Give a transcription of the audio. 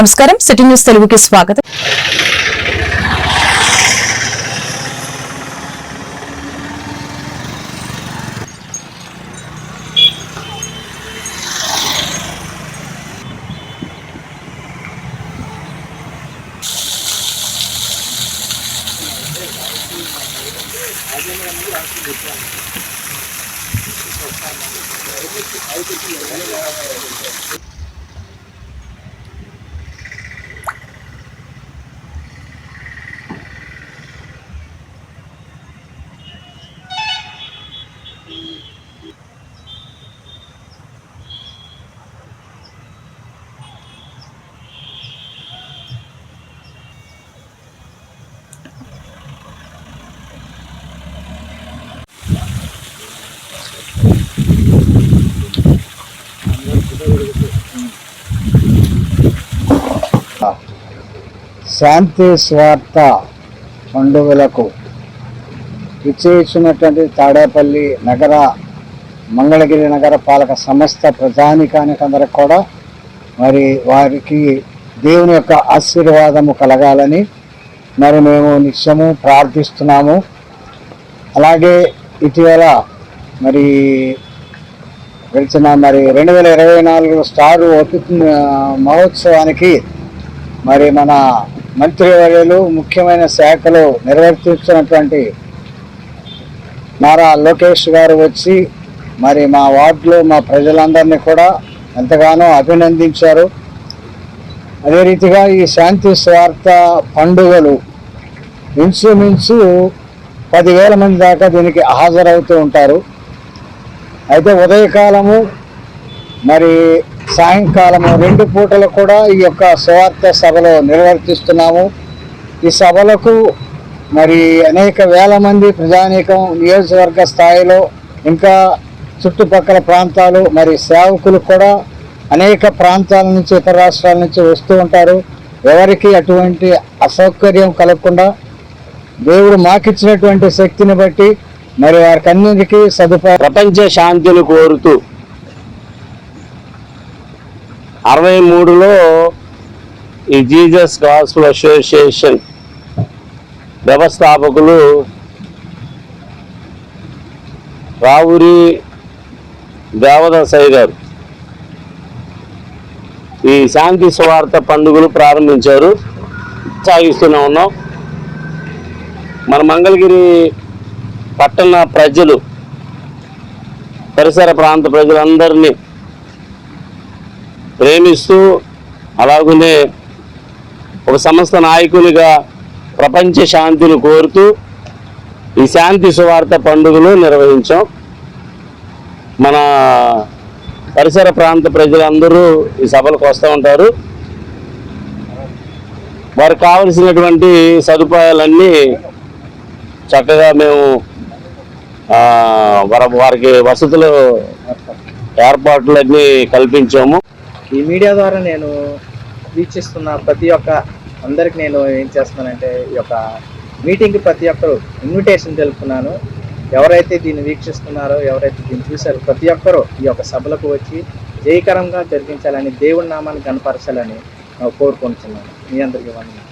నమస్కారం. City news తెలుగుకి స్వాగతం. అయితే శాంతి స్వార్థ పండుగలకు విచ్చేసినటువంటి తాడేపల్లి నగర మంగళగిరి నగర పాలక సంస్థ ప్రజానికానికి అందరికి కూడా మరి వారికి దేవుని యొక్క ఆశీర్వాదము కలగాలని మరి మేము నిత్యము ప్రార్థిస్తున్నాము. అలాగే ఇటీవల మరి గడిచిన మరి రెండు వేల ఇరవై నాలుగు స్టార్ ఓపెన్ మహోత్సవానికి మరి మన మంత్రివర్యులు ముఖ్యమైన శాఖలు నిర్వర్తిస్తున్నటువంటి నారా లోకేష్ గారు వచ్చి మరి మా వార్డులో మా ప్రజలందరినీ కూడా ఎంతగానో అభినందించారు. అదే రీతిగా ఈ శాంతి స్వార్థ పండుగలు ఇంచుమించు పదివేల మంది దాకా దీనికి హాజరవుతూ ఉంటారు. అయితే ఉదయకాలము మరి సాయంకాలం రెండు పూటలు కూడా ఈ యొక్క స్వార్థ సభలో నిర్వర్తిస్తున్నాము. ఈ సభలకు మరి అనేక వేల మంది ప్రజానీకం నియోజకవర్గ స్థాయిలో ఇంకా చుట్టుపక్కల ప్రాంతాలు మరి సేవకులు కూడా అనేక ప్రాంతాల నుంచి ఇతర రాష్ట్రాల నుంచి వస్తూ ఉంటారు. ఎవరికి అటువంటి అసౌకర్యం కలగకుండా దేవుడు మాకిచ్చినటువంటి శక్తిని బట్టి మరి వారికి అన్నింటికీ సదుపాయం ప్రపంచ శాంతిని కోరుతూ అరవై మూడులో ఈ జీజస్ గాస్పుల్ అసోసియేషన్ వ్యవస్థాపకులు రావురి దేవదాసయ్య గారు. ఈ శాంతి స్వార్థ పండుగలు ప్రారంభించారు. సాగిస్తూనే ఉన్నాం. మన మంగళగిరి పట్టణ ప్రజలు పరిసర ప్రాంత ప్రజలందరినీ ప్రేమిస్తూ అలాగనే ఒక సంస్థ నాయకునిగా ప్రపంచ శాంతిని కోరుతూ ఈ శాంతి సువార్త పండుగను నిర్వహించాం. మన పరిసర ప్రాంత ప్రజలందరూ ఈ సభలకు వస్తూ ఉంటారు. వారికి కావలసినటువంటి సదుపాయాలన్నీ చక్కగా మేము వారికి వసతులు ఏర్పాట్లన్నీ కల్పించాము. ఈ మీడియా ద్వారా నేను వీక్షిస్తున్న ప్రతి ఒక్క అందరికి నేను ఏం చేస్తున్నానంటే ఈ యొక్క మీటింగ్కి ప్రతి ఒక్కరు ఇన్విటేషన్ తెలుపుతున్నాను. ఎవరైతే దీన్ని వీక్షిస్తున్నారో ఎవరైతే దీన్ని చూశారో ప్రతి ఒక్కరూ ఈ యొక్క సభలకు వచ్చి జయకరంగా జరిగించాలని దేవుడి నామాన్ని కనపరచాలని కోరుకుంటున్నాను. మీ అందరికీ వందనాలు.